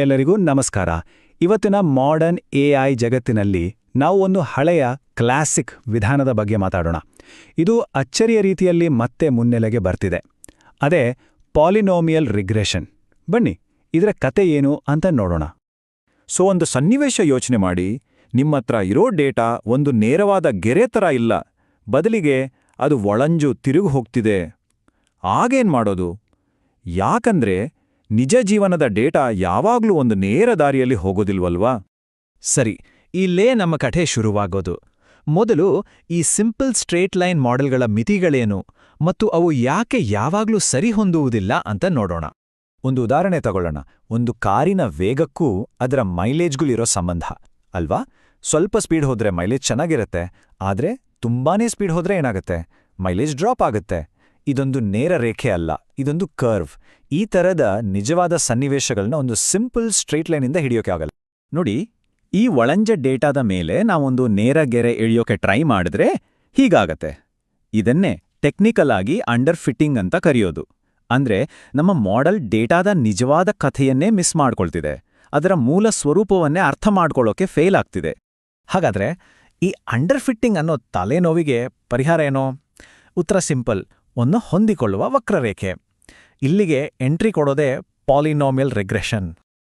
ಎಲ್ಲರಿಗೂ ನಮಸ್ಕಾರ. ಇವತ್ತಿನ ಮಾಡರ್ನ್ ಎಐ ಜಗತ್ತಿನಲ್ಲಿ ನಾವು ಒಂದು ಹಳೆಯ ಕ್ಲಾಸಿಕ್ ವಿಧಾನದ ಬಗ್ಗೆ ಮಾತಾಡೋಣ. ಇದು ಅಚ್ಚರಿಯ ರೀತಿಯಲ್ಲಿ ಮತ್ತೆ ಮುನ್ನೆಲೆಗೆ ಬರ್ತಿದೆ. ಅದೇ ಪಾಲಿನೋಮಿಯಲ್ ರಿಗ್ರೆಷನ್ ಬನ್ನಿ, ಇದರ ಕತೆ ಏನು ಅಂತ ನೋಡೋಣ. ಸೊ ಒಂದು ಸನ್ನಿವೇಶ ಯೋಚನೆ ಮಾಡಿ. ನಿಮ್ಮತ್ರ ಇರೋ ಡೇಟಾ ಒಂದು ನೇರವಾದ ಗೆರೆ ಥರ ಇಲ್ಲ. ಬದಲಿಗೆ ಅದು ಒಳಂಜು ತಿರುಗು ಹೋಗ್ತಿದೆ. ಆಗೇನ್ ಮಾಡೋದು? ಯಾಕಂದ್ರೆ ನಿಜ ಜೀವನದ ಡೇಟಾ ಯಾವಾಗ್ಲೂ ಒಂದು ನೇರ ದಾರಿಯಲ್ಲಿ ಹೋಗೋದಿಲ್ವಲ್ವಾ? ಸರಿ, ಇಲ್ಲೇ ನಮ್ಮ ಕಥೆ ಶುರುವಾಗೋದು. ಮೊದಲು ಈ ಸಿಂಪಲ್ ಸ್ಟ್ರೇಟ್ ಲೈನ್ ಮಾಡೆಲ್ಗಳ ಮಿತಿಗಳೇನು ಮತ್ತು ಅವು ಯಾಕೆ ಯಾವಾಗ್ಲೂ ಸರಿಹೊಂದುವುದಿಲ್ಲ ಅಂತ ನೋಡೋಣ. ಒಂದು ಉದಾಹರಣೆ ತಗೊಳ್ಳೋಣ. ಒಂದು ಕಾರಿನ ವೇಗಕ್ಕೂ ಅದರ ಮೈಲೇಜ್ಗಳಿರೋ ಸಂಬಂಧ, ಅಲ್ವಾ? ಸ್ವಲ್ಪ ಸ್ಪೀಡ್ ಹೋದ್ರೆ ಮೈಲೇಜ್ ಚೆನ್ನಾಗಿರುತ್ತೆ, ಆದ್ರೆ ತುಂಬಾನೇ ಸ್ಪೀಡ್ ಹೋದ್ರೆ ಏನಾಗುತ್ತೆ? ಮೈಲೇಜ್ ಡ್ರಾಪ್ ಆಗುತ್ತೆ. ಇದೊಂದು ನೇರ ರೇಖೆ ಅಲ್ಲ, ಇದೊಂದು ಕರ್ವ್ ಈ ತರದ ನಿಜವಾದ ಸನ್ನಿವೇಶಗಳನ್ನ ಒಂದು ಸಿಂಪಲ್ ಸ್ಟ್ರೇಟ್ ಲೈನಿಂದ ಹಿಡಿಯೋಕೆ ಆಗಲ್ಲ. ನೋಡಿ, ಈ ಒಳಂಜ ಡೇಟಾದ ಮೇಲೆ ನಾವೊಂದು ನೇರ ಗೆರೆ ಎಳೆಯೋಕೆ ಟ್ರೈ ಮಾಡಿದ್ರೆ ಹೀಗಾಗತ್ತೆ. ಇದನ್ನೇ ಟೆಕ್ನಿಕಲ್ ಆಗಿ ಅಂಡರ್ ಫಿಟ್ಟಿಂಗ್ ಅಂತ ಕರೆಯೋದು. ಅಂದ್ರೆ ನಮ್ಮ ಮಾಡೆಲ್ ಡೇಟಾದ ನಿಜವಾದ ಕಥೆಯನ್ನೇ ಮಿಸ್ ಮಾಡ್ಕೊಳ್ತಿದೆ. ಅದರ ಮೂಲ ಸ್ವರೂಪವನ್ನೇ ಅರ್ಥ ಮಾಡ್ಕೊಳ್ಳೋಕೆ ಫೇಲ್ ಆಗ್ತಿದೆ. ಹಾಗಾದ್ರೆ ಈ ಅಂಡರ್ ಫಿಟ್ಟಿಂಗ್ ಅನ್ನೋ ತಲೆನೋವಿಗೆ ಪರಿಹಾರ ಏನೋ? ಉತ್ತರ ಸಿಂಪಲ್ ಒಂದು ಹೊಂದಿಕೊಳ್ಳುವ ವಕ್ರರೇಖೆ. ಇಲ್ಲಿಗೆ ಎಂಟ್ರಿ ಕೊಡೋದೇ ಪಾಲಿನಾಮಿಯಲ್ ರಿಗ್ರೆಷನ್.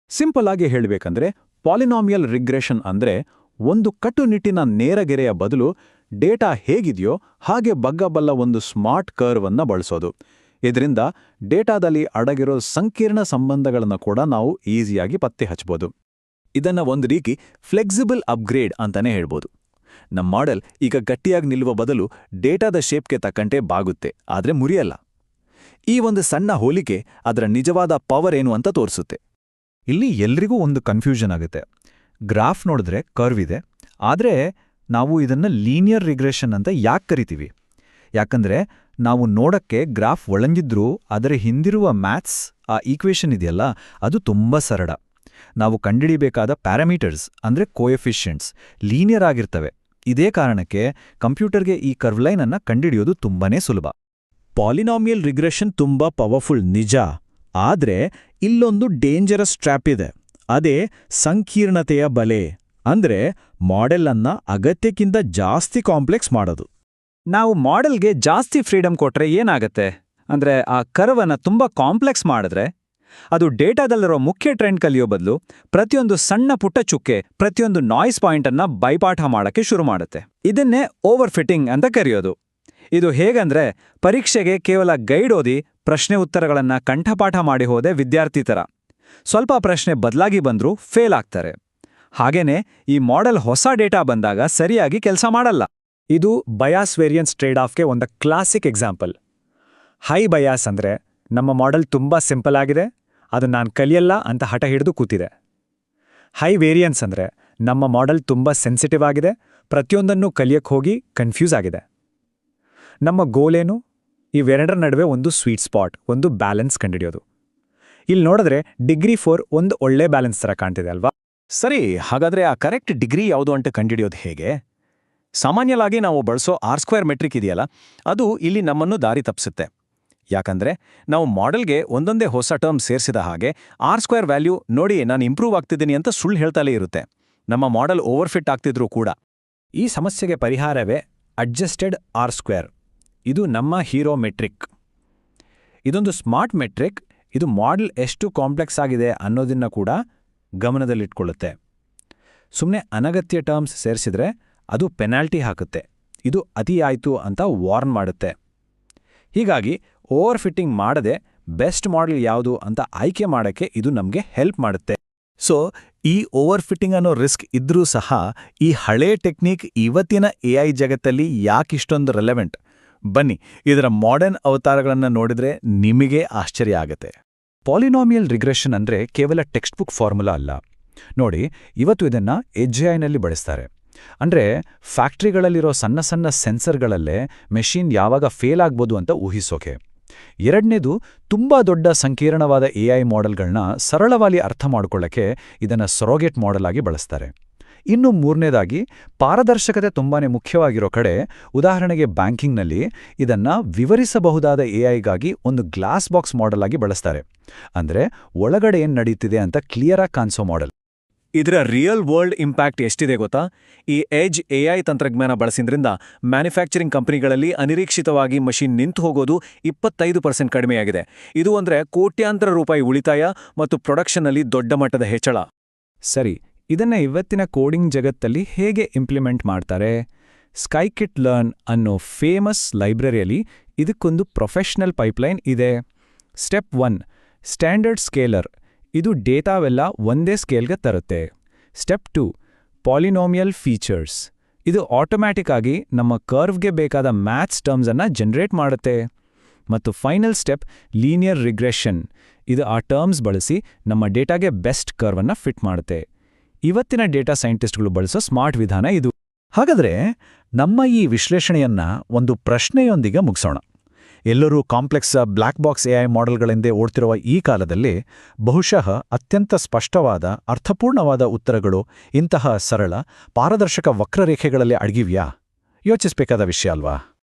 ಸಿಂಪಲ್ ಆಗಿ ಹೇಳಬೇಕಂದ್ರೆ, ಪಾಲಿನಾಮಿಯಲ್ ರಿಗ್ರೆಷನ್ ಅಂದ್ರೆ ಒಂದು ಕಟ್ಟುನಿಟ್ಟಿನ ನೇರಗೆರೆಯ ಬದಲು ಡೇಟಾ ಹೇಗಿದೆಯೋ ಹಾಗೆ ಬಗ್ಗಬಲ್ಲ ಒಂದು ಸ್ಮಾರ್ಟ್ ಕರ್ವ್ ಅನ್ನ ಬಳಸೋದು. ಇದರಿಂದ ಡೇಟಾದಲ್ಲಿ ಅಡಗಿರೋ ಸಂಕೀರ್ಣ ಸಂಬಂಧಗಳನ್ನು ಕೂಡ ನಾವು ಈಸಿಯಾಗಿ ಪತ್ತೆ ಹಚ್ಚಬಹುದು ಇದನ್ನ ಒಂದು ರೀತಿ ಫ್ಲೆಕ್ಸಿಬಲ್ ಅಪ್ಗ್ರೇಡ್ ಅಂತಾನೆ ಹೇಳ್ಬೋದು. ನಮ್ಮ ಮಾಡೆಲ್ ಈಗ ಗಟ್ಟಿಯಾಗಿ ನಿಲ್ಲುವ ಬದಲು ಡೇಟಾದ ಶೇಪ್ಗೆ ತಕ್ಕಂತೆ ಬಾಗುತ್ತೆ, ಆದ್ರೆ ಮುರಿಯಲ್ಲ. ಈ ಒಂದು ಸಣ್ಣ ಹೋಲಿಕೆ ಅದರ ನಿಜವಾದ ಪವರ್ ಏನು ಅಂತ ತೋರಿಸುತ್ತೆ. ಇಲ್ಲಿ ಎಲ್ರಿಗೂ ಒಂದು ಕನ್ಫ್ಯೂಷನ್ ಆಗುತ್ತೆ. ಗ್ರಾಫ್ ನೋಡಿದ್ರೆ ಕರ್ವ್ ಇದೆ, ಆದರೆ ನಾವು ಇದನ್ನ ಲೀನಿಯರ್ ರಿಗ್ರೆಷನ್ ಅಂತ ಯಾಕೆ ಕರಿತೀವಿ? ಯಾಕಂದ್ರೆ ನಾವು ನೋಡಕ್ಕೆ ಗ್ರಾಫ್ ಒಳಂಗಿದ್ರೂ ಅದರ ಹಿಂದಿರುವ ಮ್ಯಾಥ್ಸ್ ಆ ಈಕ್ವೇಷನ್ ಇದೆಯಲ್ಲ, ಅದು ತುಂಬ ಸರಳ. ನಾವು ಕಂಡಿಡಿಬೇಕಾದ ಪ್ಯಾರಾಮೀಟರ್ಸ್ ಅಂದ್ರೆ ಕೋಎಫಿಷಿಯಂಟ್ಸ್ ಲೀನಿಯರ್ ಆಗಿರ್ತವೆ. ಇದೇ ಕಾರಣಕ್ಕೆ ಕಂಪ್ಯೂಟರ್ಗೆ ಈ ಕರ್ವ್ಲೈನ್ ಅನ್ನ ಕಂಡಿಡಿಯೋದು ತುಂಬಾನೇ ಸುಲಭ. ಪಾಲಿನಾಮಿಯಲ್ ರಿಗ್ರೆಷನ್ ತುಂಬಾ ಪವರ್ಫುಲ್, ನಿಜ. ಆದ್ರೆ ಇಲ್ಲೊಂದು ಡೇಂಜರಸ್ ಟ್ರ್ಯಾಪ್ ಇದೆ. ಅದೇ ಸಂಕೀರ್ಣತೆಯ ಬಲೆ. ಅಂದ್ರೆ ಮಾಡೆಲ್ ಅನ್ನ ಅಗತ್ಯಕ್ಕಿಂತ ಜಾಸ್ತಿ ಕಾಂಪ್ಲೆಕ್ಸ್ ಮಾಡೋದು. ನಾವು ಮಾಡೆಲ್ಗೆ ಜಾಸ್ತಿ ಫ್ರೀಡಮ್ ಕೊಟ್ರೆ ಏನಾಗತ್ತೆ? ಅಂದ್ರೆ ಆ ಕರ್ವನ್ನ ತುಂಬಾ ಕಾಂಪ್ಲೆಕ್ಸ್ ಮಾಡಿದ್ರೆ ಅದು ಡೇಟಾದಲ್ಲಿರೋ ಮುಖ್ಯ ಟ್ರೆಂಡ್ ಕಲಿಯೋ ಬದಲು ಪ್ರತಿಯೊಂದು ಸಣ್ಣ ಪುಟ್ಟ ಚುಕ್ಕೆ, ಪ್ರತಿಯೊಂದು ನಾಯ್ಸ್ ಪಾಯಿಂಟನ್ನು ಬೈಪಾಠ ಮಾಡೋಕ್ಕೆ ಶುರು ಮಾಡುತ್ತೆ. ಇದನ್ನೇ ಓವರ್ ಫಿಟ್ಟಿಂಗ್ ಅಂತ ಕರೆಯೋದು. ಇದು ಹೇಗಂದ್ರೆ ಪರೀಕ್ಷೆಗೆ ಕೇವಲ ಗೈಡ್ ಓದಿ ಪ್ರಶ್ನೆ ಉತ್ತರಗಳನ್ನು ಕಂಠಪಾಠ ಮಾಡಿ ಹೋದೆ ವಿದ್ಯಾರ್ಥಿ ಥರ ಸ್ವಲ್ಪ ಪ್ರಶ್ನೆ ಬದಲಾಗಿ ಬಂದರೂ ಫೇಲ್ ಆಗ್ತಾರೆ. ಹಾಗೇನೆ ಈ ಮಾಡೆಲ್ ಹೊಸ ಡೇಟಾ ಬಂದಾಗ ಸರಿಯಾಗಿ ಕೆಲಸ ಮಾಡಲ್ಲ. ಇದು ಬಯಾಸ್ ವೇರಿಯನ್ಸ್ ಟ್ರೇಡ್ ಆಫ್ಗೆ ಒಂದು ಕ್ಲಾಸಿಕ್ ಎಕ್ಸಾಂಪಲ್. ಹೈ ಬಯಾಸ್ ಅಂದ್ರೆ ನಮ್ಮ ಮಾಡೆಲ್ ತುಂಬಾ ಸಿಂಪಲ್ ಆಗಿದೆ ಅದು ನಾನು ಕಲಿಯಲ್ಲ ಅಂತ ಹಠ ಹಿಡಿದು ಕೂತಿದೆ. ಹೈ ವೇರಿಯನ್ಸ್ ಅಂದ್ರೆ ನಮ್ಮ ಮಾಡೆಲ್ ತುಂಬಾ ಸೆನ್ಸಿಟಿವ್ ಆಗಿದೆ, ಪ್ರತಿಯೊಂದನ್ನು ಕಲಿಯಕ್ಕೆ ಹೋಗಿ ಕನ್ಫ್ಯೂಸ್ ಆಗಿದೆ. ನಮ್ಮ ಗೋಲೇನು ಇವೆರಡರ ನಡುವೆ ಒಂದು ಸ್ವೀಟ್ ಸ್ಪಾಟ್ ಒಂದು ಬ್ಯಾಲೆನ್ಸ್ ಕಂಡಿಡಿಯೋದು ಇಲ್ಲಿ ನೋಡಿದ್ರೆ ಡಿಗ್ರಿ ಫೋರ್ ಒಂದು ಒಳ್ಳೆ ಬ್ಯಾಲೆನ್ಸ್ ಥರ ಕಾಣ್ತಿದೆ ಅಲ್ವಾ? ಸರಿ, ಹಾಗಾದ್ರೆ ಆ ಕರೆಕ್ಟ್ ಡಿಗ್ರಿ ಯಾವುದು ಅಂತ ಕಂಡಿಡಿಯೋದು ಹೇಗೆ? ಸಾಮಾನ್ಯವಾಗಿ ನಾವು ಬಳಸೋ ಆರ್ ಸ್ಕ್ವೇರ್ ಮೆಟ್ರಿಕ್ ಇದೆಯಲ್ಲ, ಅದು ಇಲ್ಲಿ ನಮ್ಮನ್ನು ದಾರಿ ತಪ್ಪಿಸುತ್ತೆ. ಯಾಕಂದ್ರೆ ನಾವು ಮಾಡೆಲ್ಗೆ ಒಂದೊಂದೇ ಹೊಸ ಟರ್ಮ್ ಸೇರಿಸಿದ ಹಾಗೆ ಆರ್ ಸ್ಕ್ವೇರ್ ವ್ಯಾಲ್ಯೂ ನೋಡಿ ನಾನು ಇಂಪ್ರೂವ್ ಆಗ್ತಿದ್ದೀನಿ ಅಂತ ಸುಳ್ಳು ಹೇಳ್ತಲೇ ಇರುತ್ತೆ. ನಮ್ಮ ಮಾಡೆಲ್ ಓವರ್ಫಿಟ್ ಆಗ್ತಿದ್ರೂ ಕೂಡ. ಈ ಸಮಸ್ಯೆಗೆ ಪರಿಹಾರವೇ ಅಡ್ಜಸ್ಟೆಡ್ ಆರ್ ಸ್ಕ್ವೇರ್ ಇದು ನಮ್ಮ ಹೀರೋ ಮೆಟ್ರಿಕ್ ಇದೊಂದು ಸ್ಮಾರ್ಟ್ ಮೆಟ್ರಿಕ್ ಇದು ಮಾಡೆಲ್ ಎಷ್ಟು ಕಾಂಪ್ಲೆಕ್ಸ್ ಆಗಿದೆ ಅನ್ನೋದನ್ನ ಕೂಡ ಗಮನದಲ್ಲಿಟ್ಕೊಳ್ಳುತ್ತೆ. ಸುಮ್ಮನೆ ಅನಗತ್ಯ ಟರ್ಮ್ಸ್ ಸೇರಿಸಿದ್ರೆ ಅದು ಪೆನಾಲ್ಟಿ ಹಾಕುತ್ತೆ. ಇದು ಅತಿಯಾಯಿತು ಅಂತ ವಾರ್ನ್ ಮಾಡುತ್ತೆ. ಹೀಗಾಗಿ ಓವರ್ ಫಿಟ್ಟಿಂಗ್ ಮಾಡದೆ ಬೆಸ್ಟ್ ಮಾಡೆಲ್ ಯಾವುದು ಅಂತ ಆಯ್ಕೆ ಮಾಡಕ್ಕೆ ಇದು ನಮಗೆ ಹೆಲ್ಪ್ ಮಾಡುತ್ತೆ. ಸೊ, ಈ ಓವರ್ ಫಿಟ್ಟಿಂಗ್ ಅನ್ನೋ ರಿಸ್ಕ್ ಇದ್ರೂ ಸಹ ಈ ಹಳೇ ಟೆಕ್ನಿಕ್ ಇವತ್ತಿನ ಎ ಐ ಜಗತ್ತಲ್ಲಿ ಯಾಕಿಷ್ಟೊಂದು ರೆಲೆವೆಂಟ್ ಬನ್ನಿ, ಇದರ ಮಾಡರ್ನ್ ಅವತಾರಗಳನ್ನು ನೋಡಿದ್ರೆ ನಿಮಗೆ ಆಶ್ಚರ್ಯ ಆಗತ್ತೆ. ಪಾಲಿನಾಮಿಯಲ್ ರಿಗ್ರೆಷನ್ ಅಂದ್ರೆ ಕೇವಲ ಟೆಕ್ಸ್ಟ್ ಬುಕ್ ಫಾರ್ಮುಲಾ ಅಲ್ಲ. ನೋಡಿ, ಇವತ್ತು ಇದನ್ನ ಎಜ್ಐನಲ್ಲಿ ಬಳಸ್ತಾರೆ. ಅಂದ್ರೆ ಫ್ಯಾಕ್ಟ್ರಿಗಳಲ್ಲಿರೋ ಸಣ್ಣ ಸಣ್ಣ ಸೆನ್ಸರ್ಗಳಲ್ಲೇ ಮೆಷಿನ್ ಯಾವಾಗ ಫೇಲ್ ಆಗ್ಬೋದು ಅಂತ ಊಹಿಸೋಕೆ. ಎರಡನೇದು ತುಂಬಾ ದೊಡ್ಡ ಸಂಕೀರ್ಣವಾದ ಎಐ ಮಾಡೆಲ್ಗಳನ್ನ ಸರಳವಾಗಿ ಅರ್ಥ ಮಾಡಿಕೊಳ್ಳಕ್ಕೆ ಇದನ್ನ ಸೊರೋಗೇಟ್ ಮಾಡೆಲ್ ಆಗಿ ಬಳಸ್ತಾರೆ. ಇನ್ನು ಮೂರನೇದಾಗಿ ಪಾರದರ್ಶಕತೆ ತುಂಬಾನೇ ಮುಖ್ಯವಾಗಿರೋ ಕಡೆ ಉದಾಹರಣೆಗೆ ಬ್ಯಾಂಕಿಂಗ್ನಲ್ಲಿ ಇದನ್ನ ವಿವರಿಸಬಹುದಾದ ಎಐಗಾಗಿ ಒಂದು ಗ್ಲಾಸ್ ಬಾಕ್ಸ್ ಮಾಡೆಲ್ ಆಗಿ ಬಳಸ್ತಾರೆ. ಅಂದ್ರೆ ಒಳಗಡೆ ಏನು ನಡೀತಿದೆ ಅಂತ ಕ್ಲಿಯರ್ ಆಗಿ ಕಾಣಿಸೋ ಮಾಡೆಲ್. ಇದರ ರಿಯಲ್ ವರ್ಲ್ಡ್ ಇಂಪ್ಯಾಕ್ಟ್ ಎಷ್ಟಿದೆ ಗೊತ್ತಾ? ಈ ಎಜ್ ಎಐ ತಂತ್ರಜ್ಞಾನ ಬಳಸಿದ್ರಿಂದ ಮ್ಯಾನುಫ್ಯಾಕ್ಚರಿಂಗ್ ಕಂಪನಿಗಳಲ್ಲಿ ಅನಿರೀಕ್ಷಿತವಾಗಿ ಮಷಿನ್ ನಿಂತು ಹೋಗೋದು ಇಪ್ಪತ್ತೈದು ಪರ್ಸೆಂಟ್ ಕಡಿಮೆಯಾಗಿದೆ. ಇದು ಅಂದ್ರೆ ಕೋಟ್ಯಾಂತರ ರೂಪಾಯಿ ಉಳಿತಾಯ ಮತ್ತು ಪ್ರೊಡಕ್ಷನ್ನಲ್ಲಿ ದೊಡ್ಡ ಮಟ್ಟದ ಹೆಚ್ಚಳ. ಸರಿ, ಇದನ್ನ ಇವತ್ತಿನ ಕೋಡಿಂಗ್ ಜಗತ್ತಲ್ಲಿ ಹೇಗೆ ಇಂಪ್ಲಿಮೆಂಟ್ ಮಾಡ್ತಾರೆ? ಸ್ಕೈಕಿಟ್ ಲರ್ನ್ ಅನ್ನೋ ಫೇಮಸ್ ಲೈಬ್ರರಿಯಲ್ಲಿ ಇದಕ್ಕೊಂದು ಪ್ರೊಫೆಷನಲ್ ಪೈಪ್ಲೈನ್ ಇದೆ. ಸ್ಟೆಪ್ ಒನ್ ಸ್ಟ್ಯಾಂಡರ್ಡ್ ಸ್ಕೇಲರ್ ಇದು ಡೇಟಾವೆಲ್ಲ ಒಂದೇ ಸ್ಕೇಲ್ಗೆ ತರುತ್ತೆ. Step two, polynomial features. ಇದು ಆಟೋಮ್ಯಾಟಿಕ್ ಆಗಿ ನಮ್ಮ ಕರ್ವ್ಗೆ ಬೇಕಾದ ಮ್ಯಾಥ್ಸ್ ಟರ್ಮ್ಸನ್ನು ಜನರೇಟ್ ಮಾಡುತ್ತೆ. ಮತ್ತು ಫೈನಲ್ ಸ್ಟೆಪ್, ಲೀನಿಯರ್ ರಿಗ್ರೆಷನ್. ಇದು ಆ ಟರ್ಮ್ಸ್ ಬಳಸಿ ನಮ್ಮ ಡೇಟಾಗೆ ಬೆಸ್ಟ್ ಕರ್ವನ್ನು ಫಿಟ್ ಮಾಡುತ್ತೆ. ಇವತ್ತಿನ ಡೇಟಾ ಸೈಂಟಿಸ್ಟ್ಗಳು ಬಳಸೋ ಸ್ಮಾರ್ಟ್ ವಿಧಾನ ಇದು. ಹಾಗಾದ್ರೆ ನಮ್ಮ ಈ ವಿಶ್ಲೇಷಣೆಯನ್ನ ಒಂದು ಪ್ರಶ್ನೆಯೊಂದಿಗೆ ಮುಗಿಸೋಣ. ಎಲ್ಲರೂ ಕಾಂಪ್ಲೆಕ್ಸ್ ಬ್ಲ್ಯಾಕ್ ಬಾಕ್ಸ್ ಎಐ ಮಾಡೆಲ್ಗಳೆಂದೇ ಓಡ್ತಿರುವ ಈ ಕಾಲದಲ್ಲಿ ಬಹುಶಃ ಅತ್ಯಂತ ಸ್ಪಷ್ಟವಾದ, ಅರ್ಥಪೂರ್ಣವಾದ ಉತ್ತರಗಳು ಇಂತಹ ಸರಳ, ಪಾರದರ್ಶಕ ವಕ್ರರೇಖೆಗಳಲ್ಲಿ ಅಡಗಿವ್ಯಾ? ಯೋಚಿಸಬೇಕಾದ ವಿಷಯ ಅಲ್ವಾ?